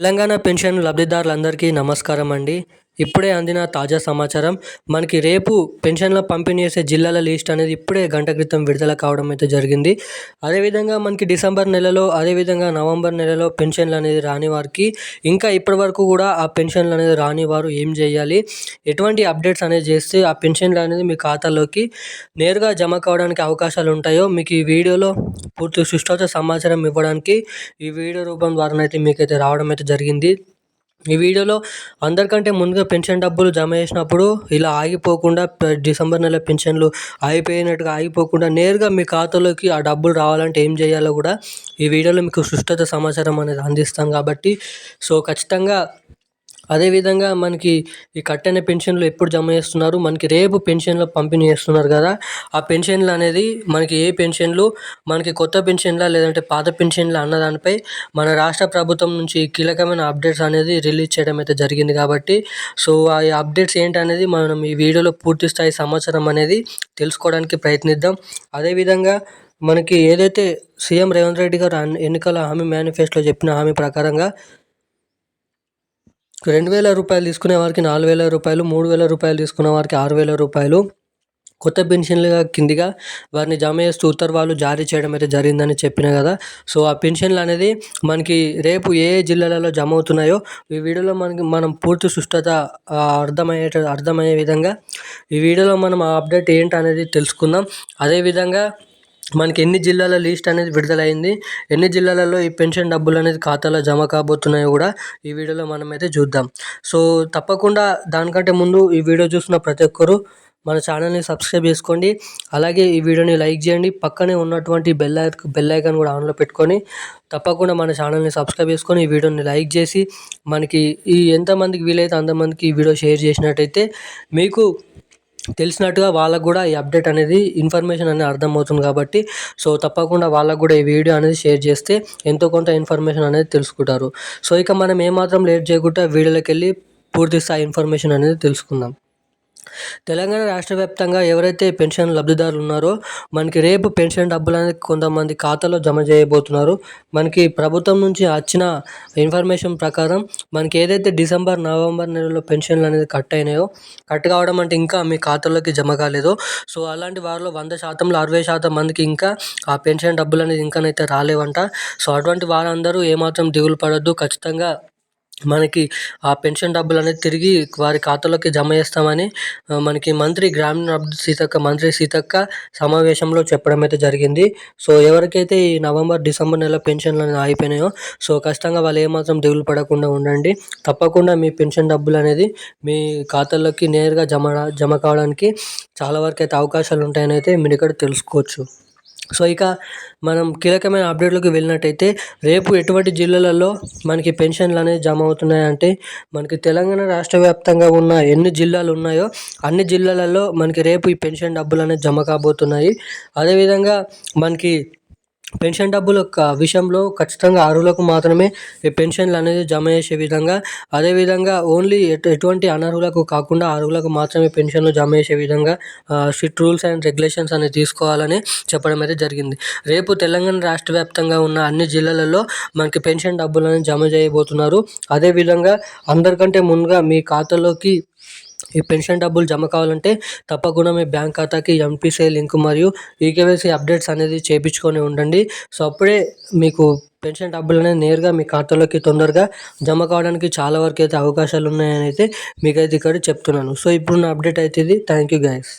Telangana pension లబ్ధిదారులందరికీ నమస్కారం అండి. ఇప్పుడే అందిన తాజా సమాచారం మనకి రేపు పెన్షన్ల పంపిణీ చేసే జిల్లాల లిస్ట్ అనేది ఇప్పుడే గంట క్రితం విడుదల కావడం అయితే జరిగింది. అదేవిధంగా మనకి డిసెంబర్ నెలలో అదేవిధంగా నవంబర్ నెలలో పెన్షన్లు అనేది రాని వారికి ఇంకా ఇప్పటి వరకు కూడా ఆ పెన్షన్లు అనేది రాని వారు ఏం చేయాలి? ఎటువంటి అప్డేట్స్ అనేది చేస్తే ఆ పెన్షన్లు అనేది మీ ఖాతాలోకి నేరుగా జమ కావడానికి అవకాశాలు ఉంటాయో మీకు ఈ వీడియోలో పూర్తి సుష్ఠత సమాచారం ఇవ్వడానికి ఈ వీడియో రూపం ద్వారానైతే మీకైతే రావడం అయితే జరిగింది. ఈ వీడియోలో అందరికంటే ముందుగా పెన్షన్ డబ్బులు జమ చేసినప్పుడు ఇలా ఆగిపోకుండా డిసెంబర్ నెల పెన్షన్లు ఆగిపోయినట్టుగా ఆగిపోకుండా నేరుగా మీ ఖాతాలోకి ఆ డబ్బులు రావాలంటే ఏం చేయాలో కూడా ఈ వీడియోలో మీకు సుష్టత సమాచారం అనేది అందిస్తాం కాబట్టి సో ఖచ్చితంగా అదేవిధంగా మనకి ఈ కట్టైన పెన్షన్లు ఎప్పుడు జమ చేస్తున్నారు? మనకి రేపు పెన్షన్లు పంపిణీ చేస్తున్నారు కదా. ఆ పెన్షన్లు అనేది మనకి ఏ పెన్షన్లు? మనకి కొత్త పెన్షన్లా లేదంటే పాత పెన్షన్లా అన్న దానిపై మన రాష్ట్ర ప్రభుత్వం నుంచి కీలకమైన అప్డేట్స్ అనేది రిలీజ్ చేయడం అయితే జరిగింది కాబట్టి సో ఆ అప్డేట్స్ ఏంటనేది మనం ఈ వీడియోలో పూర్తి స్థాయి సమాచారం అనేది తెలుసుకోవడానికి ప్రయత్నిద్దాం. అదేవిధంగా మనకి ఏదైతే సీఎం రేవంత్ రెడ్డి గారు ఎన్నికల హామీ మేనిఫెస్టోలో చెప్పిన హామీ ప్రకారంగా రెండు వేల రూపాయలు తీసుకునే వారికి నాలుగు వేల రూపాయలు మూడు వేల రూపాయలు తీసుకునే వారికి ఆరు వేల రూపాయలు. కొత్త పెన్షన్లుగా కిందిగా వారిని జమ చేస్తూ ఉత్తర్వులు జారీ చేయడం అయితే జరిగిందని చెప్పిన కదా. సో ఆ పెన్షన్లు అనేది మనకి రేపు ఏ జిల్లాలలో జమ అవుతున్నాయో ఈ వీడియోలో మనకి మనం పూర్తి సుష్టత అర్థమయ్యేట అర్థమయ్యే విధంగా ఈ వీడియోలో మనం ఆ అప్డేట్ ఏంటి అనేది తెలుసుకుందాం. అదేవిధంగా మనకి ఎన్ని జిల్లాల లిస్ట్ అనేది విడుదలైంది ఎన్ని జిల్లాలలో ఈ పెన్షన్ డబ్బులు అనేది ఖాతాలో జమ కాబోతున్నాయో కూడా ఈ వీడియోలో మనమైతే చూద్దాం. సో తప్పకుండా దానికంటే ముందు ఈ వీడియో చూసిన ప్రతి ఒక్కరు మన ఛానల్ని సబ్స్క్రైబ్ చేసుకోండి. అలాగే ఈ వీడియోని లైక్ చేయండి. పక్కనే ఉన్నటువంటి బెల్ బెల్ ఐకాన్ కూడా ఆన్లో పెట్టుకొని తప్పకుండా మన ఛానల్ని సబ్స్క్రైబ్ చేసుకొని ఈ వీడియోని లైక్ చేసి మనకి ఈ ఎంతమందికి వీలైతే అంతమందికి ఈ వీడియో షేర్ చేసినట్టయితే మీకు తెలిసినట్టుగా వాళ్ళకు కూడా ఈ అప్డేట్ అనేది ఇన్ఫర్మేషన్ అనేది అర్థమవుతుంది కాబట్టి సో తప్పకుండా వాళ్ళకు కూడా ఈ వీడియో అనేది షేర్ చేస్తే ఎంతో కొంత ఇన్ఫర్మేషన్ అనేది తెలుసుకుంటారు. సో ఇక మనం ఏమాత్రం లేట్ చేయకుండా వీడియోలోకి వెళ్ళి పూర్తి స్థాయి ఇన్ఫర్మేషన్ అనేది తెలుసుకుందాం. తెలంగాణ రాష్ట్ర వ్యాప్తంగా ఎవరైతే పెన్షన్ లబ్ధిదారులు ఉన్నారో మనకి రేపు పెన్షన్ డబ్బులు అనేది కొంతమంది ఖాతాలో జమ చేయబోతున్నారు. మనకి ప్రభుత్వం నుంచి వచ్చిన ఇన్ఫర్మేషన్ ప్రకారం మనకి ఏదైతే డిసెంబర్ నవంబర్ నెలలో పెన్షన్లు అనేది కట్ అయినాయో కట్ కావడం అంటే ఇంకా మీ ఖాతాలోకి జమ కాలేదో. సో అలాంటి వారిలో వంద శాతంలో అరవై శాతం మందికి ఇంకా ఆ పెన్షన్ డబ్బులు అనేది ఇంకానైతే రాలేవంట. సో అటువంటి వారందరూ ఏమాత్రం దిగులు పడద్దు. ఖచ్చితంగా మనకి ఆ పెన్షన్ డబ్బులు అనేది తిరిగి వారి ఖాతాలోకి జమ చేస్తామని మనకి మంత్రి గ్రామీణాభివృద్ధి సీతక్క మంత్రి సీతక్క సమావేశంలో చెప్పడం అయితే జరిగింది. సో ఎవరికైతే ఈ నవంబర్ డిసెంబర్ నెల పెన్షన్లు అనేది అయిపోయినాయో సో ఖచ్చితంగా వాళ్ళు ఏమాత్రం దిగులు పడకుండా ఉండండి. తప్పకుండా మీ పెన్షన్ డబ్బులు అనేది మీ ఖాతాలోకి నేరుగా జమ జమ కావడానికి చాలా వరకు అయితే అవకాశాలు ఉంటాయని అయితే మీరు ఇక్కడ తెలుసుకోవచ్చు. సో ఇక మనం కీలకమైన అప్డేట్లోకి వెళ్ళినట్టయితే రేపు ఎటువంటి జిల్లాలలో మనకి పెన్షన్లు అనేవి జమ అవుతున్నాయంటే మనకి తెలంగాణ రాష్ట్ర వ్యాప్తంగా ఉన్న ఎన్ని జిల్లాలు ఉన్నాయో అన్ని జిల్లాలలో మనకి రేపు ఈ పెన్షన్ డబ్బులు అనేవి జమ కాబోతున్నాయి. అదేవిధంగా మనకి పెన్షన్ డబ్బుల విషయంలో ఖచ్చితంగా అర్హులకు మాత్రమే పెన్షన్లు అనేది జమ చేసే విధంగా అదేవిధంగా ఓన్లీ ఎటు ఎటువంటి అనర్హులకు కాకుండా అర్హులకు మాత్రమే పెన్షన్లు జమ చేసే విధంగా స్ట్రిక్ట్ రూల్స్ అండ్ రెగ్యులేషన్స్ అనేది తీసుకోవాలని చెప్పడం అయితే జరిగింది. రేపు తెలంగాణ రాష్ట్ర వ్యాప్తంగా ఉన్న అన్ని జిల్లాలలో మనకి పెన్షన్ డబ్బులను జమ చేయబోతున్నారు. అదేవిధంగా అందరికంటే ముందుగా మీ ఖాతాలోకి ఈ పెన్షన్ డబ్బులు జమ కావాలంటే తప్పకుండా మీ బ్యాంక్ ఖాతాకి ఎంపీసీ లింక్ మరియు ఈకేవైసీ అప్డేట్స్ అనేది చేయించుకొని ఉండండి. సో అప్పుడే మీకు పెన్షన్ డబ్బులు అనేది నేరుగా మీ ఖాతాలోకి తొందరగా జమ కావడానికి చాలా వరకు అయితే అవకాశాలు ఉన్నాయని అయితే మీకైతే ఇక్కడ చెప్తున్నాను. సో ఇప్పుడున్న అప్డేట్ అయితే ఇది థ్యాంక్ యూ గైస్